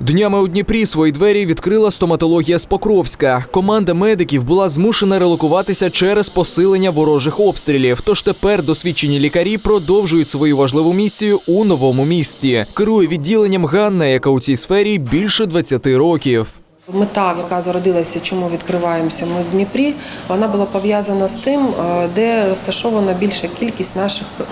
Днями у Дніпрі свої двері відкрила стоматологія з Покровська. Команда медиків була змушена релокуватися через посилення ворожих обстрілів. Тож тепер досвідчені лікарі продовжують свою важливу місію у новому місті. Керує відділенням Ганна, яка у цій сфері більше 20 років. Мета, яка зародилася, чому відкриваємося ми в Дніпрі, вона була пов'язана з тим, е, де розташована більша кількість наших е,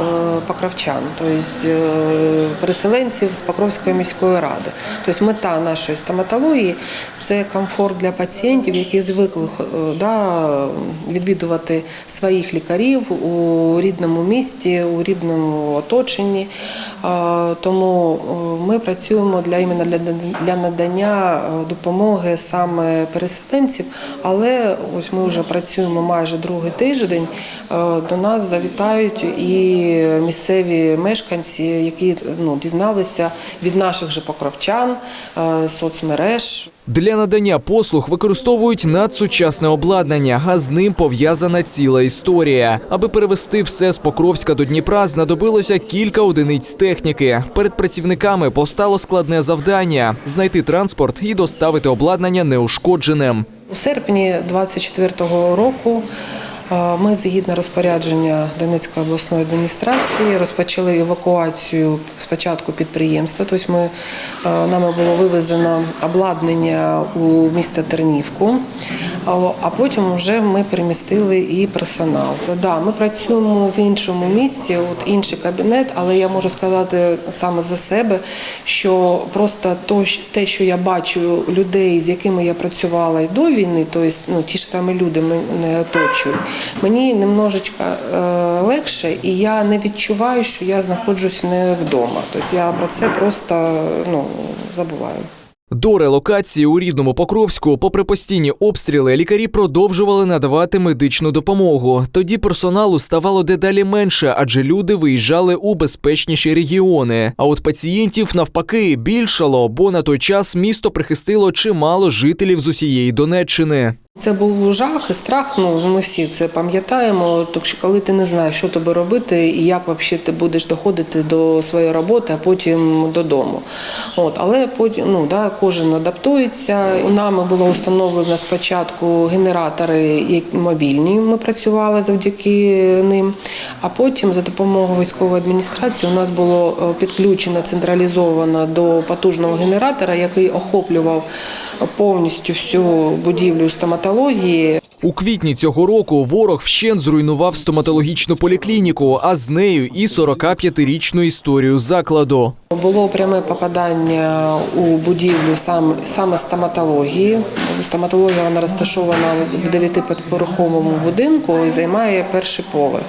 покровчан, тобто е, переселенців з Покровської міської ради. Тобто мета нашої стоматології це комфорт для пацієнтів, які звикли да, відвідувати своїх лікарів у рідному місті, у рідному оточенні. Тому ми працюємо для іменно для, надання е, допомоги саме переселенців, але ось ми вже працюємо майже другий тиждень. Е, До нас завітають і місцеві мешканці, які ну, дізналися від наших же покровчан, е, соцмереж. Для надання послуг використовують надсучасне обладнання, а з ним пов'язана ціла історія. Аби перевести все з Покровська до Дніпра, знадобилося кілька одиниць техніки. Перед працівниками постало складне завдання знайти транспорт і доставити обладнання неушкодженим. У серпні 24-го року ми згідно розпорядження Донецької обласної адміністрації розпочали евакуацію спочатку підприємства. Тобто ми, е, нами було вивезено обладнання у місто Тернівку, а- потім вже ми перемістили і персонал. Да, ми працюємо в іншому місці, от інший кабінет, але я можу сказати саме за себе, що просто то, те, що я бачу людей, з якими я працювала і до війни, тобто ну, ті ж самі люди мене оточують, мені немножечко е, легше, і я не відчуваю, що я знаходжусь не вдома. Тобто я про це просто ну, забуваю. До релокації у рідному Покровську, попри постійні обстріли, лікарі продовжували надавати медичну допомогу. Тоді персоналу ставало дедалі менше, адже люди виїжджали у безпечніші регіони. А от пацієнтів навпаки більшало, бо на той час місто прихистило чимало жителів з усієї Донеччини. Це був жах і страх. Ну ми всі це пам'ятаємо. Так що коли ти не знаєш, що тобі робити і як взагалі ти будеш доходити до своєї роботи, а потім додому. От, але потім ну да, кожен адаптується. У нами було встановлено спочатку генератори які мобільні. Ми працювали завдяки ним. А потім за допомогою військової адміністрації у нас було е, підключено централізовано до потужного генератора, який охоплював повністю всю будівлю стоматології каталогії у квітні цього року ворог вщент зруйнував стоматологічну поліклініку, а з нею і 45-річну історію закладу. Було пряме попадання у будівлю сам, саме стоматології. Стоматологія вона розташована в дев'ятиповерховому будинку і займає перший поверх.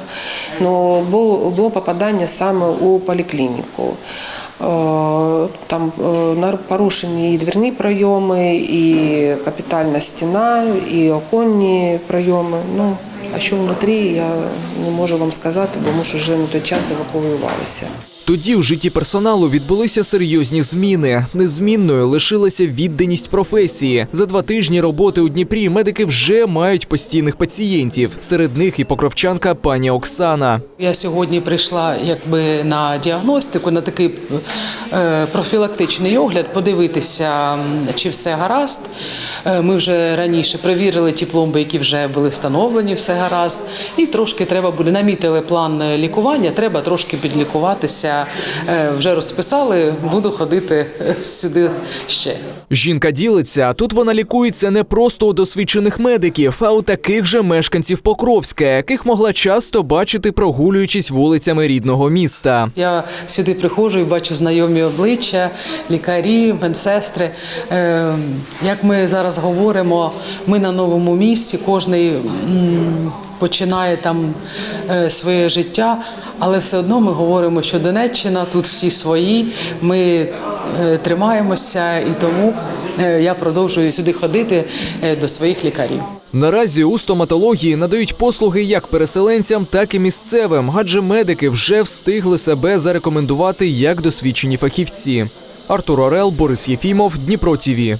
Ну, було, попадання саме у поліклініку. Е, Там е, порушені і двірні прийоми, і капітальна стіна, і оконні прийоми. Ну, а що внутрі, я не можу вам сказати, бо ми ж вже на той час евакуювалися. Тоді в житті персоналу відбулися серйозні зміни. Незмінною лишилася відданість професії. За два тижні роботи у Дніпрі медики вже мають постійних пацієнтів. Серед них і покровчанка пані Оксана. Я сьогодні прийшла якби на діагностику, на такий е, профілактичний огляд, подивитися, чи все гаразд. Е, Ми вже раніше перевірили ті пломби, які вже були встановлені, все гаразд. І трошки треба буде намітили план е, лікування. Треба трошки підлікуватися. Е, Вже розписали, буду ходити е, сюди ще. Жінка ділиться, тут вона лікується не просто у досвідчених медиків, а у таких же мешканців Покровська, яких могла часто бачити, прогулюючись вулицями рідного міста. Я сюди приходжу і бачу знайомі обличчя, лікарі, медсестри. Е, Як ми зараз говоримо, ми на новому місці, кожний починає там своє життя, але все одно ми говоримо, що Донеччина тут всі свої. Ми е, тримаємося і тому е, я продовжую сюди ходити е, до своїх лікарів. Наразі у стоматології надають послуги як переселенцям, так і місцевим, адже медики вже встигли себе зарекомендувати як досвідчені фахівці. Артур Орел, Борис Єфімов, Дніпро ТІВІ.